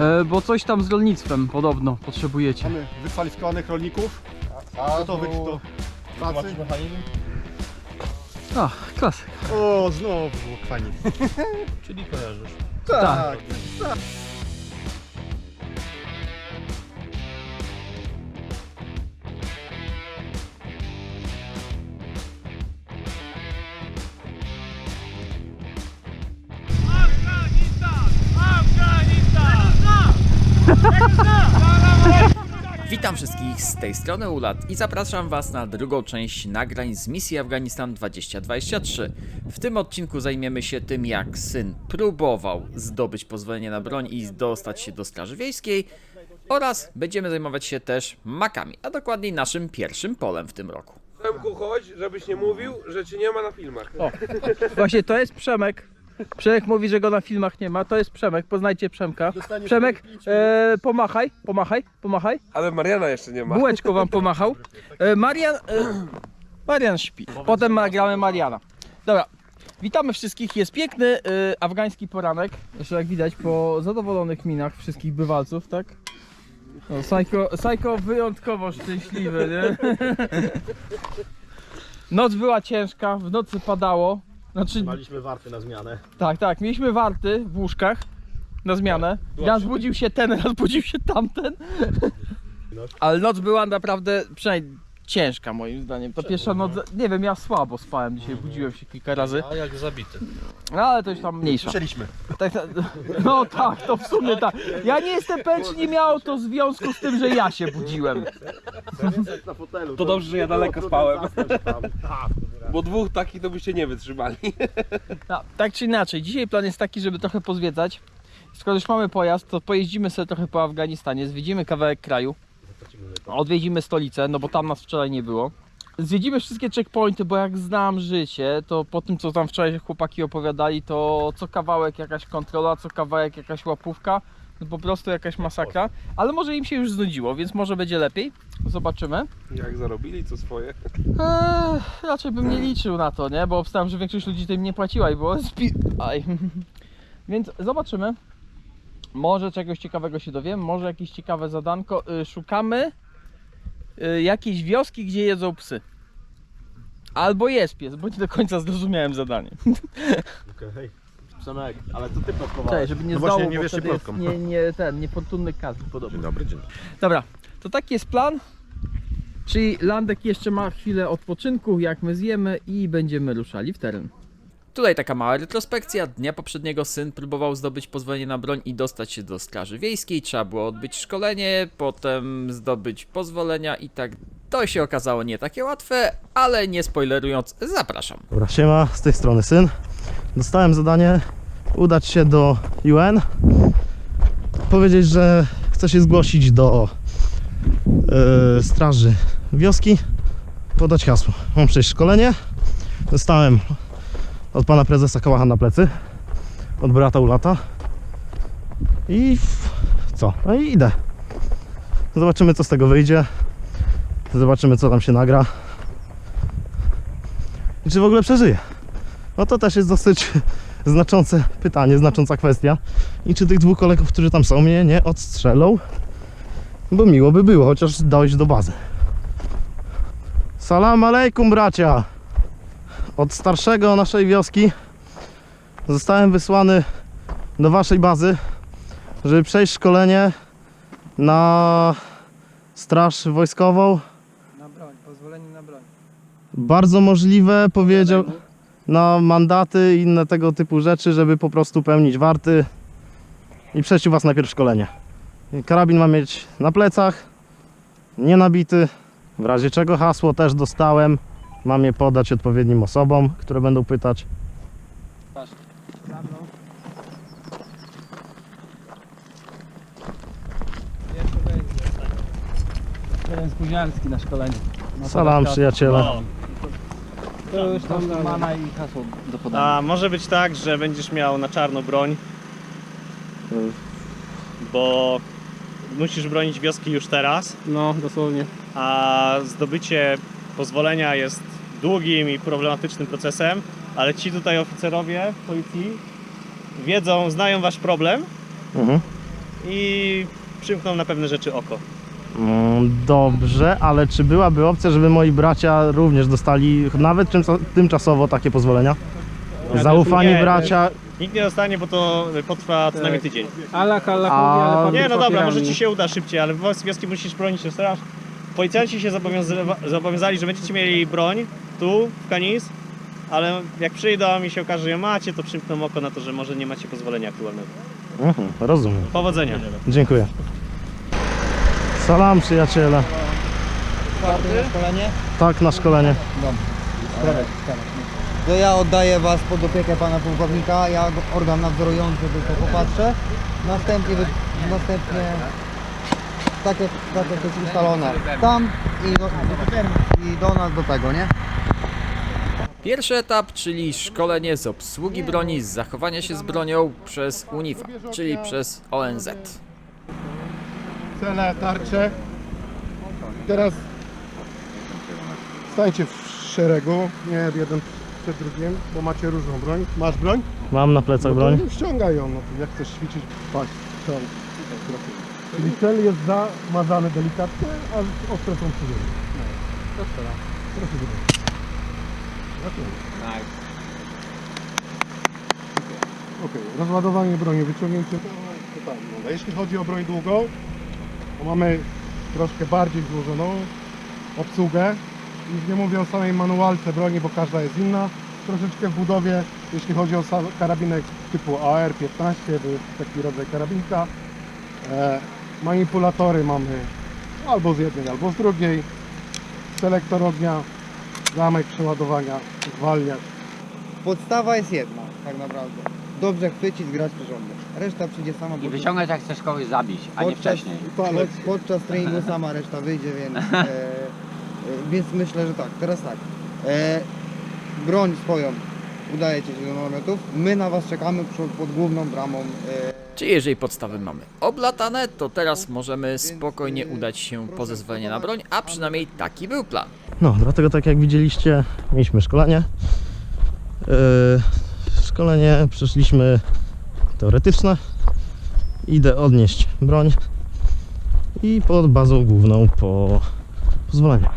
E, bo coś tam z rolnictwem podobno potrzebujecie. Mamy wykwalifikowanych rolników, gotowych do pracy. A, klasy. O, znowu fajnie. Czyli kojarzysz. Tak. Witam wszystkich z tej strony Ulat i zapraszam Was na drugą część nagrań z misji Afganistan 2023. W tym odcinku zajmiemy się tym, jak syn próbował zdobyć pozwolenie na broń i dostać się do Straży Wiejskiej oraz będziemy zajmować się też makami, a dokładniej naszym pierwszym polem w tym roku. Przemku, chodź, żebyś nie mówił, że cię nie ma na filmach. Właśnie to jest Przemek. Przemek mówi, że go na filmach nie ma. To jest Przemek, poznajcie Przemka. Dostaniesz Przemek, pięć e, pomachaj, pomachaj, pomachaj. Ale Mariana jeszcze nie ma. Bułeczko wam pomachał. E, Marian, e, Marian śpi. Potem nagramy Mariana. Dobra, witamy wszystkich. Jest piękny e, afgański poranek. Jeszcze jak widać po zadowolonych minach wszystkich bywalców, tak? No, Sajko, Sajko wyjątkowo szczęśliwy, nie? Noc była ciężka, w nocy padało. Znaczy, Maliśmy warty na zmianę. tak, tak, mieliśmy warty w łóżkach na zmianę. Raz budził się ten, raz budził się tamten. Ale noc była naprawdę przynajmniej ciężka moim zdaniem. To pierwsza noc, nie wiem, ja słabo spałem dzisiaj, budziłem się kilka razy. A jak zabity. No ale to już tam mniejsza. Słyszeliśmy. Tak, tak, no tak, to w sumie tak. Ja nie jestem pewien, czy nie miało to związku z tym, że ja się budziłem. Na fotelu. To dobrze, że ja daleko spałem. Bo dwóch takich to byście nie wytrzymali. No, tak czy inaczej, dzisiaj plan jest taki, żeby trochę pozwiedzać. Skoro już mamy pojazd, to pojeździmy sobie trochę po Afganistanie, zwiedzimy kawałek kraju, odwiedzimy stolicę, no bo tam nas wczoraj nie było. Zwiedzimy wszystkie checkpointy, bo jak znam życie, to po tym co tam wczoraj chłopaki opowiadali, to co kawałek jakaś kontrola, co kawałek jakaś łapówka, no po prostu jakaś masakra. Ale może im się już znudziło, więc może będzie lepiej. Zobaczymy. Jak zarobili co swoje. Eee, raczej bym nie liczył na to, nie? Bo obstałem, że większość ludzi tym nie płaciła i było spi... Aj. Więc zobaczymy. Może czegoś ciekawego się dowiem, może jakieś ciekawe zadanko. Y, szukamy y, jakiejś wioski, gdzie jedzą psy. Albo jest pies, bo nie do końca zrozumiałem zadanie. Okej. Przemek, ale to ty plotkowałeś. Cześć, żeby nie no właśnie, nie jest plotkom. nie, nie, ten, niefortunny kazł podobno. dobry, dzień Dobra, to taki jest plan. Czyli Landek jeszcze ma chwilę odpoczynku, jak my zjemy i będziemy ruszali w teren. Tutaj taka mała retrospekcja. Dnia poprzedniego syn próbował zdobyć pozwolenie na broń i dostać się do Straży Wiejskiej. Trzeba było odbyć szkolenie, potem zdobyć pozwolenia i tak. To się okazało nie takie łatwe, ale nie spoilerując, zapraszam. Dobra, siema, z tej strony syn. Dostałem zadanie udać się do UN, powiedzieć, że chcę się zgłosić do e, straży wioski, podać hasło. Mam przejść szkolenie. Dostałem od pana prezesa kałacha na plecy, od brata Ulata i co? No i idę. Zobaczymy, co z tego wyjdzie. Zobaczymy, co tam się nagra. I czy w ogóle przeżyję? No to też jest dosyć znaczące pytanie, znacząca kwestia. I czy tych dwóch kolegów, którzy tam są, mnie nie odstrzelą? Bo miło by było, chociaż dojść do bazy. Salam alejkum, bracia! Od starszego naszej wioski zostałem wysłany do waszej bazy, żeby przejść szkolenie na straż wojskową. Na broń, pozwolenie na broń. Bardzo możliwe, powiedział, na mandaty i inne tego typu rzeczy, żeby po prostu pełnić warty i przejść u Was najpierw szkolenie. Karabin ma mieć na plecach, nie nabity, w razie czego hasło też dostałem. Mam je podać odpowiednim osobom, które będą pytać. Jeden spóźnialski na szkoleniu. No to Salam przyjaciele. To już tam mana i hasło do podania. A może być tak, że będziesz miał na czarno broń, bo musisz bronić wioski już teraz, No, dosłownie. a zdobycie pozwolenia jest długim i problematycznym procesem, ale ci tutaj oficerowie policji wiedzą, znają wasz problem Mhm. i przymkną na pewne rzeczy oko. Mm, Dobrze, ale czy byłaby opcja, żeby moi bracia również dostali nawet tymczasowo takie pozwolenia? Zaufani Nie, bracia. Nikt nie dostanie, bo to potrwa co najmniej tydzień. Alak, alakowi, A- Nie, no dobra, może ci się uda szybciej, ale wioski musisz bronić się straż. Policjanci się zobowiązywa- zobowiązali, że będziecie mieli broń tu, w Kanis, ale jak przyjdą i się okaże, że macie, to przymkną oko na to, że może nie macie pozwolenia aktualnego. Mhm, rozumiem. Powodzenia. Dziękuję. Salam przyjaciele. szkolenie? Tak, na szkolenie. To ja oddaję Was pod opiekę Pana Pułkownika, ja jako organ nadzorujący tylko popatrzę. Następnie, wy- następnie tak jak, tak jak jest ustalone, tam i do, i do nas do tego, nie? Pierwszy etap, czyli szkolenie z obsługi broni, z zachowania się z bronią przez UNIFA, czyli przez ONZ. Cele, tarcze. Teraz stańcie w szeregu, nie jeden przed drugim, bo macie różną broń. Masz broń? Mam na plecach broń. No to ściągaj ją, no to jak chcesz ćwiczyć, patrz, ściąg. Czyli cel jest zamazany delikatnie, a ostre są przy ziemi. Proszę bardzo. Okej. Okej, rozładowanie broni, wyciągnięcie totalnie. No, Jeśli chodzi o broń długą, to mamy troszkę bardziej złożoną obsługę. Już nie mówię o samej manualce broni, bo każda jest inna. Troszeczkę w budowie, jeśli chodzi o karabinek typu AR-15, to jest taki rodzaj karabinka. Manipulatory mamy albo z jednej, albo z drugiej. Selektor ognia, zamek przeładowania, zwalniacz. Podstawa jest jedna, tak naprawdę. Dobrze chwycić, grać porządek. Reszta przyjdzie sama. I wyciągać jak chcesz kogoś zabić, a nie wcześniej. Pod, podczas treningu sama reszta wyjdzie, więc, e, e, więc myślę, że tak. Teraz tak. E, broń swoją udajecie się do namiotów. My na Was czekamy pod główną bramą. E, Czyli jeżeli podstawy mamy oblatane, to teraz możemy spokojnie udać się po zezwolenie na broń, a przynajmniej taki był plan. No, dlatego tak jak widzieliście, mieliśmy szkolenie. Yy, szkolenie przeszliśmy teoretyczne. Idę odnieść broń i pod bazą główną po pozwolenie.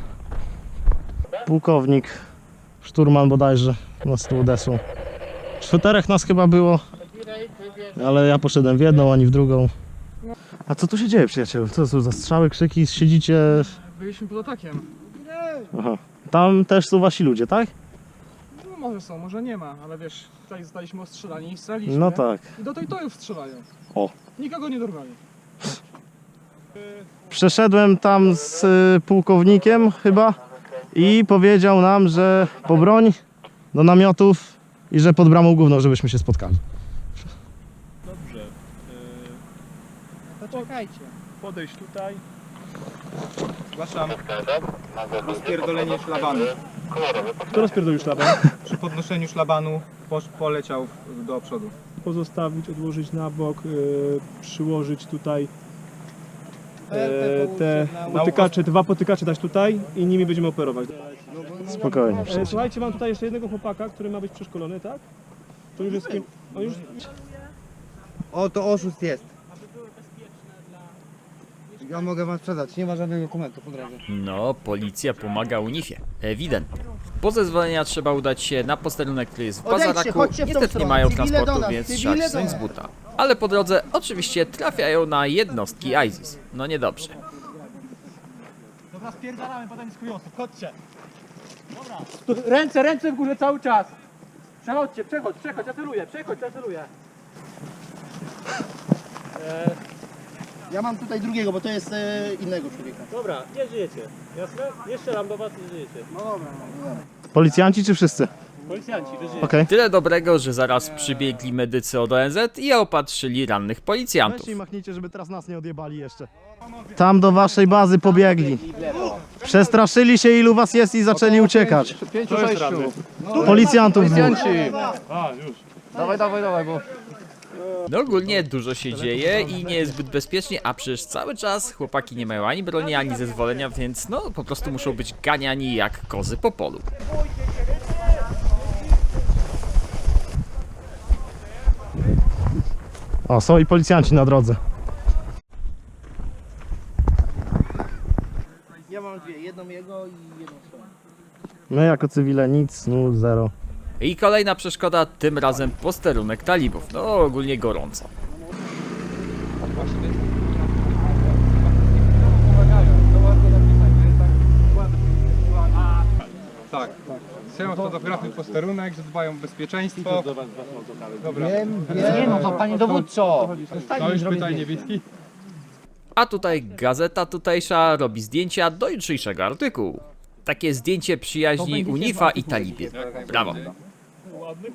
Pułkownik, szturman bodajże nas tu odesłał. Czterech nas chyba było, ale ja poszedłem w jedną, ani w drugą. A co tu się dzieje, przyjacielu? Co to są za strzały, krzyki? Siedzicie... Byliśmy pod atakiem. Aha. Tam też są wasi ludzie, tak? No może są, może nie ma, ale wiesz, tutaj zostaliśmy ostrzelani i strzelaliśmy. No tak. I do tej tojów strzelają. O. Nikogo nie dorwali. Przeszedłem tam z y, pułkownikiem chyba i powiedział nam, że po broń do namiotów i że pod bramą główną, żebyśmy się spotkali. Dobrze. To czekajcie. Podejść tutaj. Zgłaszam rozpierdolenie szlabanu. Kto rozpierdolił szlaban? Przy podnoszeniu szlabanu posz- poleciał w- do przodu. Pozostawić, odłożyć na bok, yy, przyłożyć tutaj te e, połóżcie te potykacze, dwa potykacze dać tutaj i nimi będziemy operować. Spokojnie. E, słuchajcie, mam tutaj jeszcze jednego chłopaka, który ma być przeszkolony, tak? To już jest kim? On już... O, to oszust jest. Ja mogę Wam sprzedać, nie ma żadnych dokumentów od razu. No, policja pomaga UNIFie. Ewidentnie. Po zezwolenia trzeba udać się na posterunek, który jest w Odejdźcie, Bazaraku. chodźcie w tą Niestety nie stronę. mają Cywile transportu, do nas, więc cywile trzeba do cisnąć z nas. buta. Ale po drodze oczywiście trafiają na jednostki ISIS. No niedobrze. Dobra, spierdalamy, potem jest kujosów. Chodźcie. Dobra. Ręce, ręce w górze cały czas. Przechodźcie, przechodź, przechodź, ja celuję, przechodź. Ja mam tutaj drugiego, bo to jest e, innego człowieka. Dobra, nie żyjecie. Jasne? Nie strzelam do was, nie żyjecie. Policjanci czy wszyscy? Policjanci. Okej. Tyle dobrego, że zaraz przybiegli medycy od ONZ i opatrzyli rannych policjantów. Weźcie i machnijcie, żeby teraz nas nie odjebali jeszcze. Tam do waszej bazy pobiegli. Przestraszyli się ilu was jest i zaczęli uciekać. Pięciu, sześciu. Policjantów dwóch. A, już. Dawaj, dawaj, dawaj, bo... No ogólnie dużo się dzieje i nie jest zbyt bezpiecznie, a przecież cały czas chłopaki nie mają ani broni, ani zezwolenia, więc no po prostu muszą być ganiani jak kozy po polu. O, są i policjanci na drodze. Ja mam dwie, jedną jego i jedną swoją. My jako cywile nic, nul, zero. I kolejna przeszkoda, tym razem posterunek talibów. No ogólnie gorąco. Tak. Trzymam fotografy posterunek, że dbają o bezpieczeństwo. Dobra. Nie no, to panie dowódco! To już pytanie niebieski. A tutaj gazeta tutejsza robi zdjęcia do jutrzejszego artykułu. Takie zdjęcie przyjaźni Unifa i Talibie. Brawo.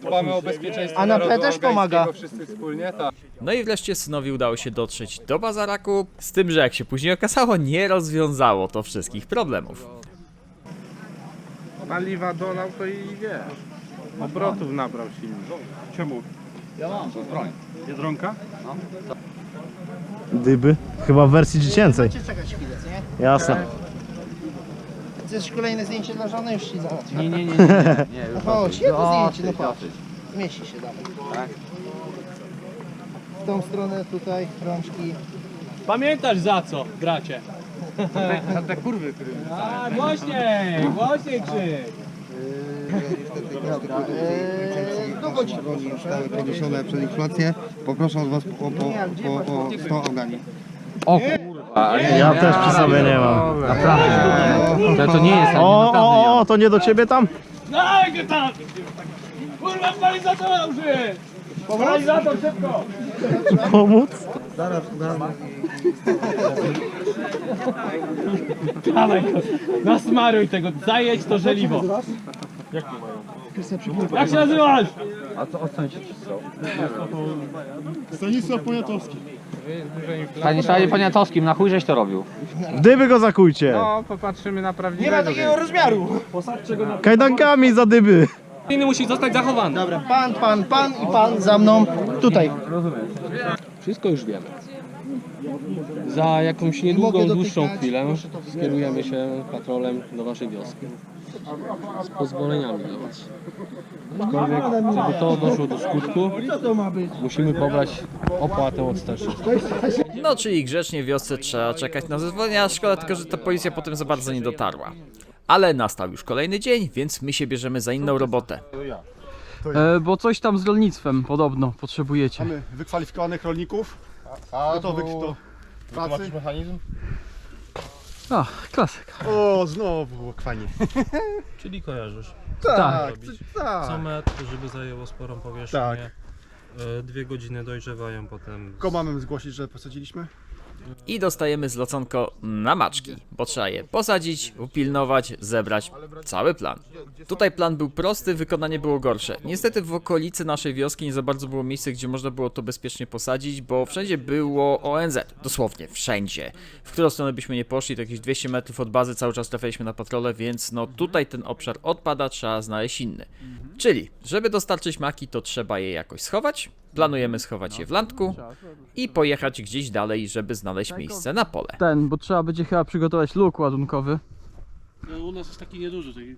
Dbamy o bezpieczeństwo A na narodu P też pomaga. afgańskiego Wszyscy wspólnie, tak. No i wreszcie synowi udało się dotrzeć do Bazaraku, z tym, że jak się później okazało, nie rozwiązało to wszystkich problemów. Paliwa dolał to i wiesz. Obrotów nabrał silnik. Czemu? Biedronka? Dyby. Chyba w wersji dziecięcej. Chcecie czekać chwilę, co nie? Jasne. Chcesz kolejne zdjęcie dla żony? Już ci załatwię. Nie, nie, nie, nie, nie, nie No chodź, jedno dosyć, zdjęcie, no chodź. dosyć. Zmieści się dalej. Tak. W tą stronę tutaj, rączki. Pamiętasz za co, bracie? Za te kurwy, które A, głośniej, głośniej krzyk. Eee, długo ci zostały podniesione przez inflację. Poproszę od Was o, o 100 Afgani. Ja też przy sobie nie mam. Naprawdę. To, to nie jest O, o, o, to nie do ciebie tam? Daj go tam! Kurwa, palizatora użyję! Palizator, szybko! Pomóc? Dawaj go, nasmaruj tego, zajedź to żeliwo. Jak się nazywasz? Stanisław Poniatowski. Panie Stanie Poniatowskim, na chuj żeś to robił. Dyby go zakujcie. No, popatrzymy na Nie ma prawdziwego. takiego rozmiaru. Kajdankami za dyby. Inny musi zostać zachowany. Dobra, pan, pan, pan i pan za mną. Tutaj. Wszystko już wiemy. Za jakąś niedługą, dłuższą chwilę skierujemy się patrolem do waszej wioski. Z pozwoleniami dla was. Aczkolwiek, żeby to doszło do skutku, musimy pobrać opłatę od starszych. No, czyli grzecznie w wiosce trzeba czekać na zezwolenia, szkoda tylko, że ta policja potem za bardzo nie dotarła. Ale nastał już kolejny dzień, więc my się bierzemy za inną robotę. E, bo coś tam z rolnictwem podobno potrzebujecie. Mamy wykwalifikowanych rolników. Gotowych do pracy. mechanizm? A, klasyk. O, znowu kwani. Czyli kojarzysz. Tak, robić. tak. Co metr, żeby zajęło sporą powierzchnię. Tak. E, Dwie godziny dojrzewają potem. Kogo mamy zgłosić, że posadziliśmy? I dostajemy zloconko na maczki, bo trzeba je posadzić, upilnować, zebrać. Cały plan. Tutaj plan był prosty, wykonanie było gorsze. Niestety w okolicy naszej wioski nie za bardzo było miejsce, gdzie można było to bezpiecznie posadzić, bo wszędzie było ONZ. Dosłownie wszędzie. W którą stronę byśmy nie poszli, to jakieś 200 metrów od bazy cały czas trafialiśmy na patrole, więc no tutaj ten obszar odpada, trzeba znaleźć inny. Czyli, żeby dostarczyć maki, to trzeba je jakoś schować. Planujemy schować je w landku i pojechać gdzieś dalej, żeby znaleźć miejsce na pole. Ten, bo trzeba będzie chyba przygotować luk ładunkowy. u nas jest taki nieduży. Taki...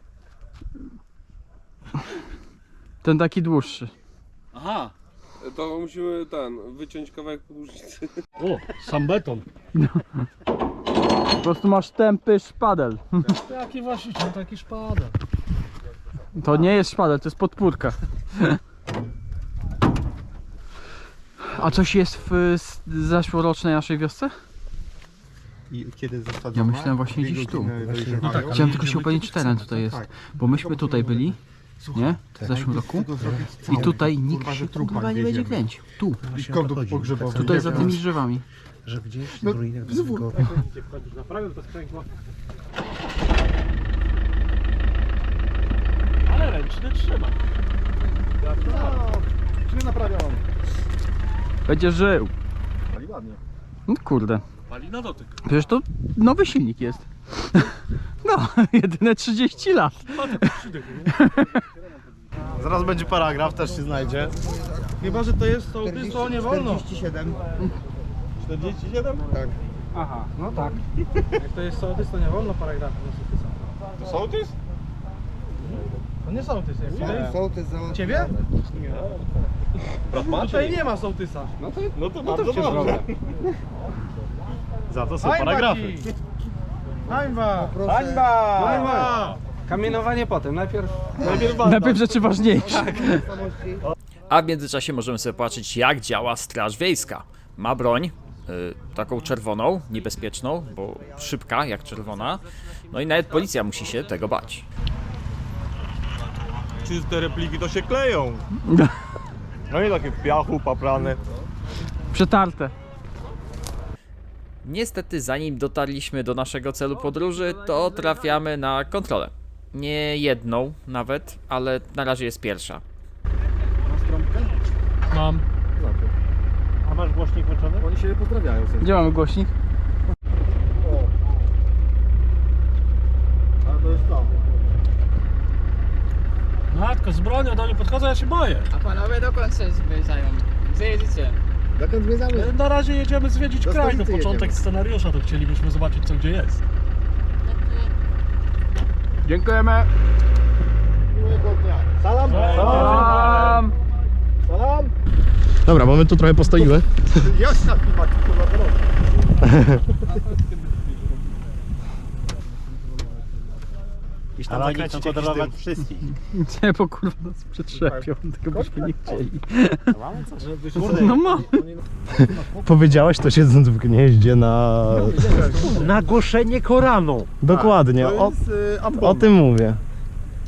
Ten taki dłuższy. Aha. To musimy ten, wyciąć kawałek podłużnicy. O, sam beton. Po prostu masz tępy szpadel. Jaki właściciel, taki szpada. To nie jest szpadel, to jest podpórka. A coś jest w zeszłorocznej naszej wiosce? I kiedy zasadzona? Ja myślałem właśnie gdzieś tu. No tak, Chciałem tylko się upewnić, czy teren tutaj jest. Tak. Bo myśmy tutaj byli, nie? W zeszłym roku. I tutaj nikt że się trupa kurwa nie będzie kręcił. Tu, I skąd pogrzebowy? tutaj za tymi drzewami. No, Ale ręczny trzyma. Czy nie naprawiam? Będzie żył. Pali ładnie. No kurde. Pali na dotyk. Przecież to nowy silnik jest. No, jedyne 30 lat. Zaraz będzie paragraf, też się znajdzie. Chyba, że to jest sołtys, to nie wolno. 47. 47? Tak. Aha, no tak. Jak to jest sołtys, to nie wolno paragrafu na sołtysa. To sołtys? To nie sołtys, jak Nie. Sołtys załatwił. Ciebie? Tutaj nie ma sołtysa. No to, no to bardzo dobrze. Za to są paragrafy. Mati. Hańba! Poproszę- Hańba! Hańba! Kamienowanie potem, najpierw... Najpierw Najpierw rzeczy ważniejsze. A w międzyczasie możemy sobie patrzeć, jak działa Straż Wiejska. Ma broń, y, taką czerwoną, niebezpieczną, bo szybka jak czerwona. No i nawet policja musi się tego bać. Czyste repliki to się kleją. No i takie w piachu, paplane. Przetarte. Niestety, zanim dotarliśmy do naszego celu podróży, to trafiamy na kontrolę. Nie jedną nawet, ale na razie jest pierwsza. Mam. A masz głośnik włączony? Oni się pozdrawiają. Gdzie mamy głośnik? A to jest to. Matko, z bronią do mnie podchodzą, ja się boję. A panowie dokąd się zbliżają? Gdzie jedziecie? Dokąd zwiedzamy? Na razie jedziemy zwiedzić Do kraj, stolicy początek jedziemy. scenariusza, to chcielibyśmy zobaczyć co gdzie jest. Dziękujemy. Miłego dnia. Salam! Salam. Salam! Dobra, bo my tu trochę postoimy. Jasna klimat, kurwa, to Iż tam za chcą kontrolować wszystkich. Nie, bo kurwa nas przetrzepią, tego byśmy nie chcieli. Mamy coś? No mam. Powiedziałeś to siedząc w gnieździe na... Nagłoszenie Koranu. Dokładnie, o, o tym mówię.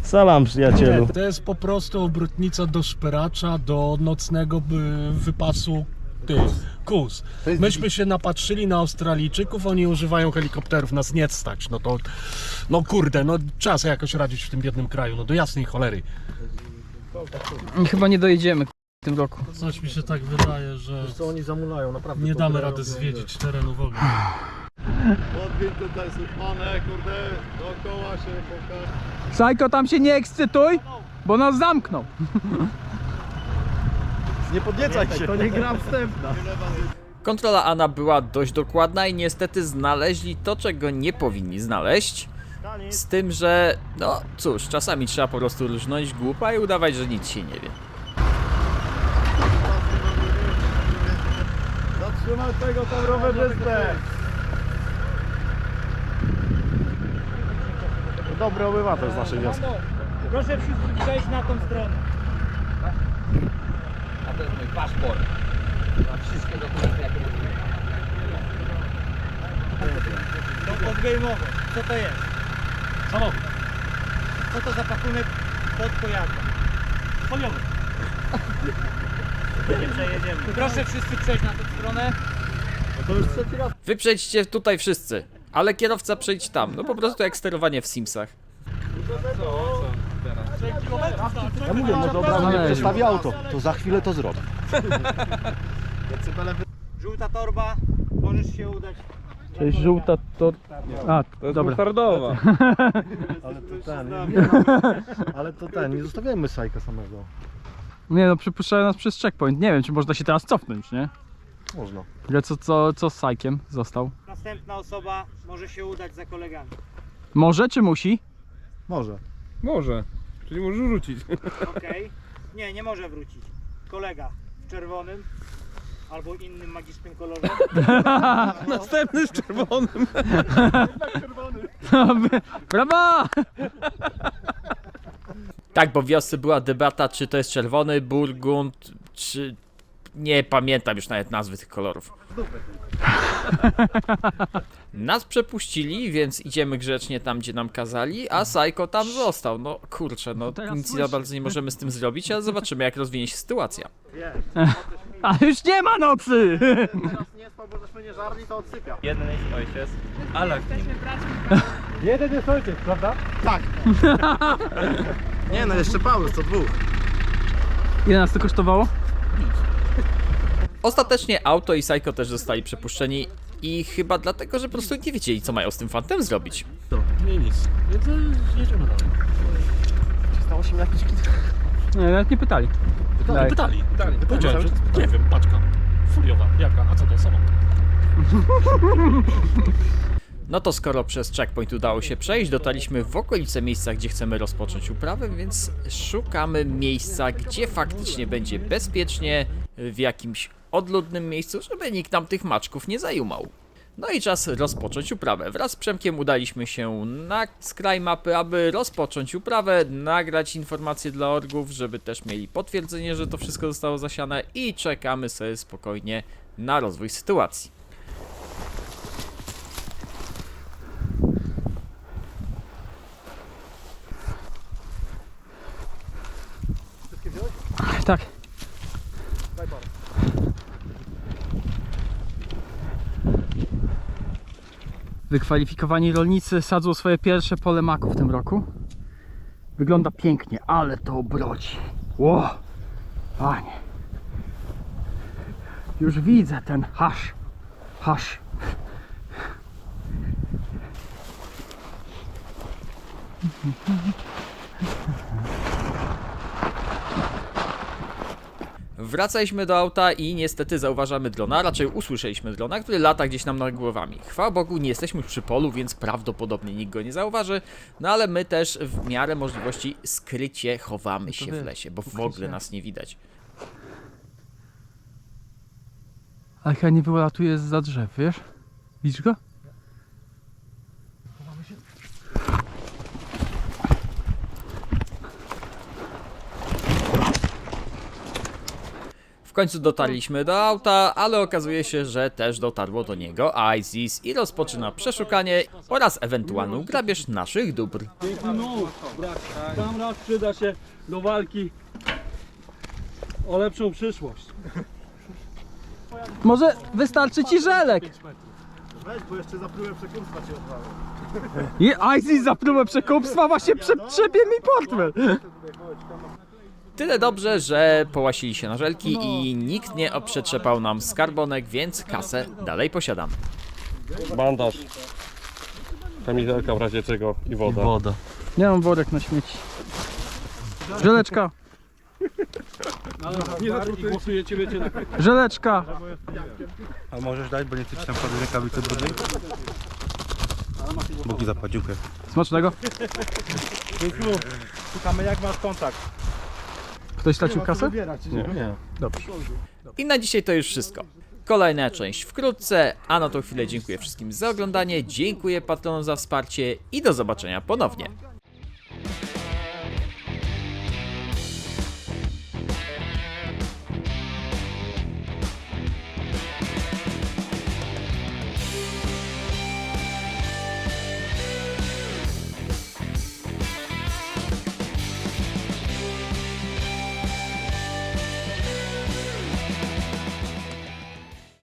Salam przyjacielu. To jest po prostu obrotnica do szperacza, do nocnego y, wypasu tych kus. Myśmy się napatrzyli na Australijczyków, oni używają helikopterów, nas nie stać. No to, no kurde, no trzeba sobie jakoś radzić w tym biednym kraju, no do jasnej cholery. Chyba nie dojedziemy w tym roku. Coś mi się tak wydaje, że Co oni zamulają, naprawdę. nie damy rady zwiedzić terenu w ogóle. Odwiedź tutaj Suchmane, kurde, dookoła się pokaż. Sajko, tam się nie ekscytuj, bo nas zamkną. Nie podniecaj się. To nie gra wstępna. Kontrola Ana była dość dokładna i niestety znaleźli to, czego nie powinni znaleźć. Z tym, że no cóż, czasami trzeba po prostu różnąć głupa i udawać, że nic się nie wie. Zatrzymaj tego tam rowerzystę. Dobry obywatel z naszej wioski. Proszę wszyscy przejść na tą stronę. To jest mój paszport. Mam wszystkie dokumenty jakie To odgejmowo. Co to jest? Samochód, Co to za pakunek pod pojazdem? foliowy. Nie przejedziemy. Proszę wszyscy przejść na tę stronę. Wy przejdźcie tutaj wszyscy, ale kierowca przejdź tam. No po prostu jak sterowanie w Simsach. Ja mówię, od razu nie przestawi auto. To za chwilę to zrobię. Żółta torba. Możesz się udać. Cześć, żółta to... A, To jest dobra. musztardowa. Ale to ten, ale to ten, nie zostawiamy Sajka samego. Nie no, przypuszczają nas przez checkpoint. Nie wiem, czy można się teraz cofnąć, nie? Można. Ale co, co, co z Sajkiem został? Następna osoba może się udać za kolegami. Może czy musi? Może. Może. Czyli możesz rzucić. Okej. Nie, nie może wrócić. Kolega w czerwonym albo innym magicznym kolorze. Następny z czerwonym. Brawo! Tak, bo w wiosce była debata, czy to jest czerwony burgund, czy... Nie pamiętam już nawet nazwy tych kolorów. Nas przepuścili, więc idziemy grzecznie tam, gdzie nam kazali, a Sajko tam został. No kurczę, no teraz nic za bardzo nie możemy z tym zrobić, ale zobaczymy jak rozwinie się sytuacja. A już nie ma nocy! Teraz nie spał, bo żeśmy nie żarli, to odsypia. Jeden jest ojciec. Ale Jeden jest ojciec, prawda? Tak. nie no, jeszcze Paulus, to dwóch. Ile nas to kosztowało? Ostatecznie auto i Sajko też zostali przepuszczeni i chyba dlatego, że po prostu nie wiedzieli co mają z tym fantem zrobić. Nie nic, więc y, jedziemy dalej. Stało się jakiś kit. Nie, nawet nie pytali. Pytali, pytali. Pytali. Powiedziałem, że nie wiem, paczka foliowa, jaka, a co to, samochód. No to skoro przez checkpoint udało się przejść, dotarliśmy w okolice miejsca, gdzie chcemy rozpocząć uprawę, więc szukamy miejsca, gdzie faktycznie będzie bezpiecznie, w jakimś odludnym miejscu, żeby nikt nam tych maczków nie zajumał. No i czas rozpocząć uprawę. Wraz z Przemkiem udaliśmy się na skraj mapy, aby rozpocząć uprawę, nagrać informacje dla orgów, żeby też mieli potwierdzenie, że to wszystko zostało zasiane i czekamy sobie spokojnie na rozwój sytuacji. Tak. Wykwalifikowani rolnicy sadzą swoje pierwsze pole maku w tym roku. Wygląda pięknie, ale to obrodzi. Ło! Panie. Już widzę ten hasz. Hasz. Wracaliśmy do auta i niestety zauważamy drona, raczej usłyszeliśmy drona, który lata gdzieś nam nad głowami. Chwała Bogu, nie jesteśmy przy polu, więc prawdopodobnie nikt go nie zauważy, no ale my też w miarę możliwości skrycie chowamy się w lesie, bo w ogóle nas nie widać. Ale chyba nie wylatuje za drzew, wiesz? Widzisz go? Końcu dotarliśmy do auta, ale okazuje się, że też dotarło do niego ISIS i rozpoczyna przeszukanie oraz ewentualną grabież naszych dóbr. Brak. Tam raz przyda się do walki o lepszą przyszłość. Może wystarczy ci żelek. Weź, bo jeszcze za próbę przekupstwa cię odwalę. I ISIS za próbę przekupstwa właśnie przepie mi portfel. Tyle dobrze, że połasili się na żelki i nikt nie przetrzepał nam skarbonek, więc kasę dalej posiadam. Bandaż. Kamizelka w razie czego i woda. Woda. Nie mam worek na śmieci. Żeleczka, żeleczka. A możesz dać, bo nie chcę ci tam wchodzić rękawicy brudnej? Bogi zapłać, dziękuję. Smacznego. Szukamy jak masz kontakt. Ktoś stracił kasę? Nie. nie. Dobrze. I na dzisiaj to już wszystko. Kolejna część wkrótce, a na tą chwilę dziękuję wszystkim za oglądanie, dziękuję patronom za wsparcie i do zobaczenia ponownie.